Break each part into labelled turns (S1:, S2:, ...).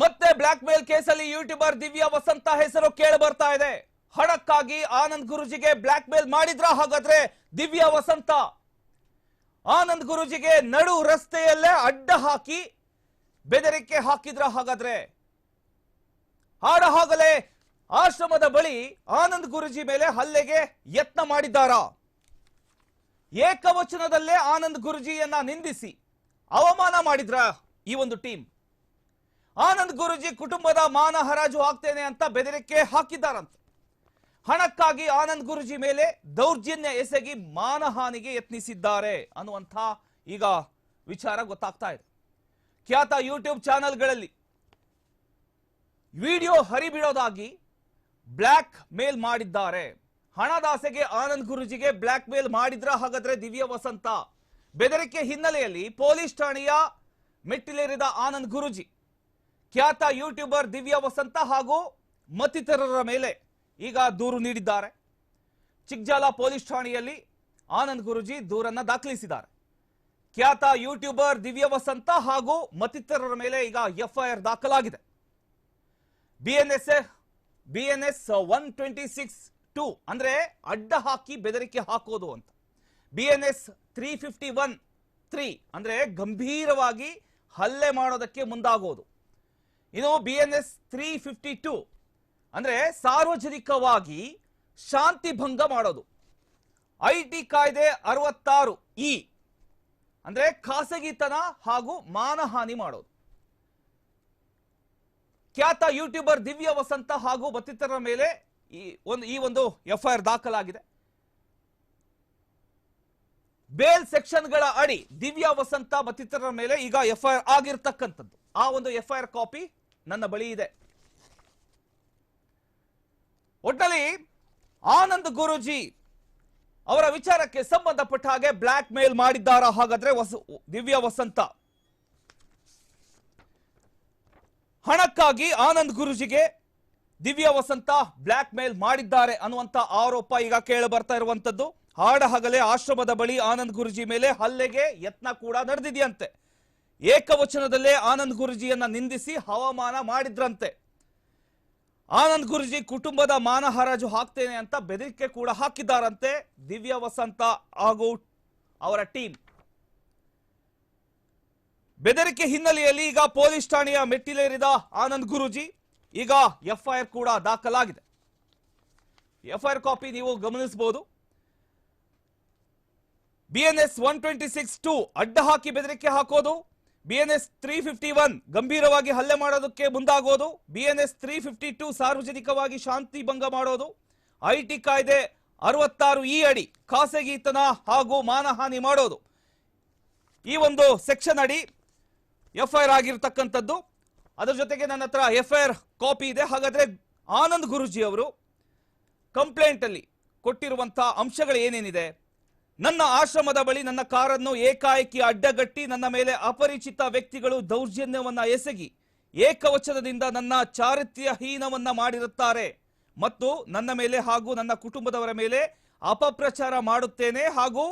S1: ಮತ್ತೆ black mail ಕೇಸಲ್ಲಿ YouTuber Divya ವಸಂತ ಹೆಸರು ಕೇಳಿ ಬರ್ತಾ ಇದೆ. ಹಣಕ್ಕಾಗಿ ಆನಂದ್ ಗುರುಜಿಗೆ ಬ್ಲಾಕ್ ಮೇಲ್ ಮಾಡಿದ್ರ ಹಾಗಾದ್ರೆ ದಿವ್ಯಾ ವಸಂತ? ಆನಂದ್ ಗುರುಜಿಗೆ ನಡು ರಸ್ತೆಯಲ್ಲೇ ಅಡ್ಡ ಹಾಕಿ ಬೆದರಿಕೆ ಹಾಕಿದ್ರ ಹಾಗಾದ್ರೆ? ಹಾಡ ಹಾಗಲೇ ಆಶ್ರಮದ ಬಳಿ ಆನಂದ್ ಗುರುಜಿ ಮೇಲೆ ಹಲ್ಲೆಗೆ ಯತ್ನ ಮಾಡಿದ್ದಾರಾ? ಏಕವಚನದಲ್ಲೇ ಆನಂದ್ ಗುರುಜಿಯನ್ನ ನಿಂದಿಸಿ ಅವಮಾನ ಮಾಡಿದ್ರ ಈ ಒಂದು ಟೀಮ್? ಆನಂದ್ ಗುರುಜಿ ಕುಟುಂಬದ ಮಾನ ಹರಾಜು ಆಗ್ತೇನೆ ಅಂತ ಬೆದರಿಕೆ ಹಾಕಿದ್ದಾರಂತೆ. ಹಣಕ್ಕಾಗಿ ಆನಂದ್ ಗುರುಜಿ ಮೇಲೆ ದೌರ್ಜನ್ಯ ಎಸಗಿ ಮಾನಹಾನಿಗೆ ಯತ್ನಿಸಿದ್ದಾರೆ ಅನ್ನುವಂಥ ಈಗ ವಿಚಾರ ಗೊತ್ತಾಗ್ತಾ ಇದೆ. ಖ್ಯಾತ ಯೂಟ್ಯೂಬ್ ಚಾನೆಲ್ಗಳಲ್ಲಿ ವಿಡಿಯೋ ಹರಿಬಿಡೋದಾಗಿ ಬ್ಲ್ಯಾಕ್ ಮೇಲ್ ಮಾಡಿದ್ದಾರೆ. ಹಣದಾಸೆಗೆ ಆನಂದ್ ಗುರುಜಿಗೆ ಬ್ಲ್ಯಾಕ್ ಮೇಲ್ ಮಾಡಿದ್ರ ಹಾಗಾದ್ರೆ ದಿವ್ಯ ವಸಂತ. ಬೆದರಿಕೆ ಹಿನ್ನೆಲೆಯಲ್ಲಿ ಪೊಲೀಸ್ ಠಾಣೆಯ ಮೆಟ್ಟಿಲೇರಿದ ಆನಂದ್ ಗುರುಜಿ ಖ್ಯಾತ ಯೂಟ್ಯೂಬರ್ ದಿವ್ಯ ವಸಂತ ಹಾಗೂ ಮತ್ತಿತರರ ಮೇಲೆ ಈಗ ದೂರು ನೀಡಿದ್ದಾರೆ. ಚಿಕ್ಜಾಲ ಪೊಲೀಸ್ ಠಾಣೆಯಲ್ಲಿ ಆನಂದ್ ಗುರುಜಿ ದೂರನ್ನ ದಾಖಲಿಸಿದ್ದಾರೆ. ಖ್ಯಾತ ಯೂಟ್ಯೂಬರ್ ದಿವ್ಯ ವಸಂತ ಹಾಗೂ ಮತ್ತಿತರರ ಮೇಲೆ ಈಗ ಎಫ್ಐಆರ್ ದಾಖಲಾಗಿದೆ. BNS BNS one twenty six two ಅಂದ್ರೆ ಅಡ್ಡ ಹಾಕಿ ಬೆದರಿಕೆ ಹಾಕೋದು ಅಂತ. BNS three fifty one three ಅಂದ್ರೆ ಗಂಭೀರವಾಗಿ ಹಲ್ಲೆ ಮಾಡೋದಕ್ಕೆ ಮುಂದಾಗೋದು. ಇನ್ನು ಎಸ್ ತ್ರೀ ಫಿಫ್ಟಿ ಟು ಅಂದ್ರೆ ಸಾರ್ವಜನಿಕವಾಗಿ ಶಾಂತಿ ಭಂಗ ಮಾಡೋದು. ಐ ಟಿ ಕಾಯ್ದೆ ಅರವತ್ತಾರು ಇ ಅಂದ್ರೆ ಖಾಸಗಿತನ ಹಾಗೂ ಮಾನಹಾನಿ ಮಾಡೋದು. ಖ್ಯಾತ ಯೂಟ್ಯೂಬರ್ ದಿವ್ಯ ವಸಂತ ಹಾಗೂ ಮತ್ತಿತರರ ಮೇಲೆ ಈ ಒಂದು ಈ ಒಂದು ಎಫ್ಐಆರ್ ದಾಖಲಾಗಿದೆ. ಬೇಲ್ ಸೆಕ್ಷನ್ಗಳ ಅಡಿ ದಿವ್ಯ ವಸಂತ ಮತ್ತಿತರರ ಮೇಲೆ ಈಗ ಎಫ್ಐಆರ್ ಆಗಿರ್ತಕ್ಕಂಥದ್ದು. ಆ ಒಂದು ಎಫ್ಐಆರ್ ಕಾಪಿ ನನ್ನ ಬಳಿ ಇದೆ. ಒಟ್ಟಲ್ಲಿ ಆನಂದ್ ಗುರುಜಿ ಅವರ ವಿಚಾರಕ್ಕೆ ಸಂಬಂಧಪಟ್ಟ ಹಾಗೆ ಬ್ಲಾಕ್ ಮೇಲ್ ಮಾಡಿದ್ದಾರಾ ಹಾಗಾದ್ರೆ ದಿವ್ಯ ವಸಂತ. ಹಣಕ್ಕಾಗಿ ಆನಂದ್ ಗುರುಜಿಗೆ ದಿವ್ಯ ವಸಂತ ಬ್ಲಾಕ್ ಮೇಲ್ ಮಾಡಿದ್ದಾರೆ ಅನ್ನುವಂತ ಆರೋಪ ಈಗ ಕೇಳಿ ಬರ್ತಾ ಇರುವಂತದ್ದು. ಹಾಡ ಹಗಲೇ ಆಶ್ರಮದ ಬಳಿ ಆನಂದ್ ಗುರುಜಿ ಮೇಲೆ ಹಲ್ಲೆಗೆ ಯತ್ನ ಕೂಡ ನಡೆದಿದೆಯಂತೆ. ಏಕವಚನದಲ್ಲೇ ಆನಂದ್ ಗುರುಜಿಯನ್ನ ನಿಂದಿಸಿ ಹವಾಮಾನ ಮಾಡಿದ್ರಂತೆ. ಆನಂದ್ ಗುರುಜಿ ಕುಟುಂಬದ ಮಾನ ಹರಾಜು ಹಾಕ್ತೇನೆ ಅಂತ ಬೆದರಿಕೆ ಕೂಡ ಹಾಕಿದ್ದಾರಂತೆ. ದಿವ್ಯ ವಸಂತ ಹಾಗೂ ಅವರ ಟೀಮ್. ಬೆದರಿಕೆ ಹಿನ್ನೆಲೆಯಲ್ಲಿ ಈಗ ಪೊಲೀಸ್ ಠಾಣೆಯ ಮೆಟ್ಟಿಲೇರಿದ ಆನಂದ್ ಗುರುಜಿ ಈಗ ಎಫ್ಐಆರ್ ಕೂಡ ದಾಖಲಾಗಿದೆ. ಎಫ್ಐಆರ್ ಕಾಪಿ ನೀವು ಗಮನಿಸಬಹುದು. BNS one twenty six two ಅಡ್ಡ ಹಾಕಿ ಬೆದರಿಕೆ ಹಾಕೋದು ಬಿಎನ್ಎಸ್ ತ್ರೀ ಫಿಫ್ಟಿ ಒನ್ ಗಂಭೀರವಾಗಿ ಹಲ್ಲೆ ಮಾಡೋದಕ್ಕೆ ಮುಂದಾಗೋದು. ಬಿಎನ್ಎಸ್ ತ್ರೀ ಫಿಫ್ಟಿ ಟು ಸಾರ್ವಜನಿಕವಾಗಿ ಶಾಂತಿ ಭಂಗ ಮಾಡೋದು. ಐಟಿ ಕಾಯ್ದೆ ಅರವತ್ತಾರು ಈ ಅಡಿ ಖಾಸಗಿತನ ಹಾಗೂ ಮಾನಹಾನಿ ಮಾಡೋದು. ಈ ಒಂದು ಸೆಕ್ಷನ್ ಅಡಿ ಎಫ್ಐಆರ್ ಆಗಿರ್ತಕ್ಕಂಥದ್ದು. ಅದರ ಜೊತೆಗೆ ನನ್ನ ಹತ್ರ ಎಫ್ಐಆರ್ ಕಾಪಿ ಇದೆ. ಹಾಗಾದ್ರೆ ಆನಂದ್ ಗುರುಜಿ ಅವರು ಕಂಪ್ಲೇಂಟ್ ಅಲ್ಲಿ ಕೊಟ್ಟಿರುವಂತಹ ಅಂಶಗಳು ಏನೇನಿದೆ? ನನ್ನ ಆಶ್ರಮದ ಬಳಿ ನನ್ನ ಕಾರನ್ನು ಏಕಾಏಕಿ ಅಡ್ಡಗಟ್ಟಿ ನನ್ನ ಮೇಲೆ ಅಪರಿಚಿತ ವ್ಯಕ್ತಿಗಳು ದೌರ್ಜನ್ಯವನ್ನ ಎಸಗಿ ಏಕವಚನದಿಂದ ನನ್ನ ಚಾರಿತ್ರ್ಯಹೀನವನ್ನ ಮಾಡಿರುತ್ತಾರೆ ಮತ್ತು ನನ್ನ ಮೇಲೆ ಹಾಗೂ ನನ್ನ ಕುಟುಂಬದವರ ಮೇಲೆ ಅಪಪ್ರಚಾರ ಮಾಡುತ್ತೇನೆ ಹಾಗೂ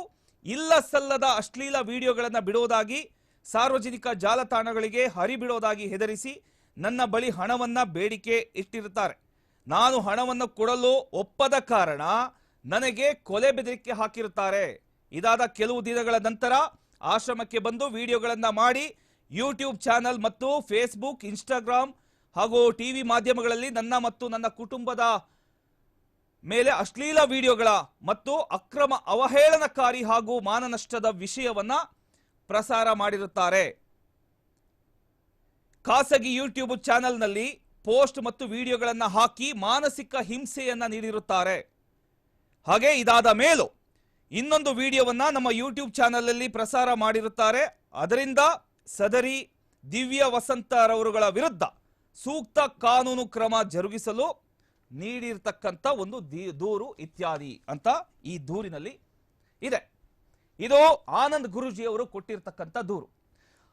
S1: ಇಲ್ಲ ಸಲ್ಲದ ಅಶ್ಲೀಲ ವಿಡಿಯೋಗಳನ್ನು ಬಿಡೋದಾಗಿ, ಸಾರ್ವಜನಿಕ ಜಾಲತಾಣಗಳಿಗೆ ಹರಿಬಿಡೋದಾಗಿ ಹೆದರಿಸಿ ನನ್ನ ಬಳಿ ಹಣವನ್ನ ಬೇಡಿಕೆ ಇಟ್ಟಿರುತ್ತಾರೆ. ನಾನು ಹಣವನ್ನು ಕೊಡಲು ಒಪ್ಪದ ಕಾರಣ ನನಗೆ ಕೊಲೆ ಬೆದರಿಕೆ ಹಾಕಿರುತ್ತಾರೆ. ಇದಾದ ಕೆಲವು ದಿನಗಳ ನಂತರ ಆಶ್ರಮಕ್ಕೆ ಬಂದು ವಿಡಿಯೋಗಳನ್ನು ಮಾಡಿ ಯೂಟ್ಯೂಬ್ ಚಾನಲ್ ಮತ್ತು ಫೇಸ್ಬುಕ್ ಇನ್ಸ್ಟಾಗ್ರಾಮ್ ಹಾಗೂ ಟಿವಿ ಮಾಧ್ಯಮಗಳಲ್ಲಿ ನನ್ನ ಮತ್ತು ನನ್ನ ಕುಟುಂಬದ ಮೇಲೆ ಅಶ್ಲೀಲ ವಿಡಿಯೋಗಳ ಮತ್ತು ಅಕ್ರಮ ಅವಹೇಳನಕಾರಿ ಹಾಗೂ ಮಾನನಷ್ಟದ ವಿಷಯವನ್ನ ಪ್ರಸಾರ ಮಾಡಿರುತ್ತಾರೆ. ಖಾಸಗಿ ಯೂಟ್ಯೂಬ್ ಚಾನೆಲ್ನಲ್ಲಿ ಪೋಸ್ಟ್ ಮತ್ತು ವಿಡಿಯೋಗಳನ್ನು ಹಾಕಿ ಮಾನಸಿಕ ಹಿಂಸೆಯನ್ನು ನೀಡಿರುತ್ತಾರೆ. ಹಾಗೆ ಇದಾದ ಮೇಲೂ ಇನ್ನೊಂದು ವಿಡಿಯೋವನ್ನ ನಮ್ಮ ಯೂಟ್ಯೂಬ್ ಚಾನಲಲ್ಲಿ ಪ್ರಸಾರ ಮಾಡಿರುತ್ತಾರೆ. ಅದರಿಂದ ಸದರಿ ದಿವ್ಯ ವಸಂತರವರುಗಳ ವಿರುದ್ಧ ಸೂಕ್ತ ಕಾನೂನು ಕ್ರಮ ಜರುಗಿಸಲು ನೀಡಿರ್ತಕ್ಕಂಥ ಒಂದು ದೂರು ಇತ್ಯಾದಿ ಅಂತ ಈ ದೂರಿನಲ್ಲಿ ಇದೆ. ಇದು ಆನಂದ್ ಗುರುಜಿ ಅವರು ಕೊಟ್ಟಿರ್ತಕ್ಕಂಥ ದೂರು.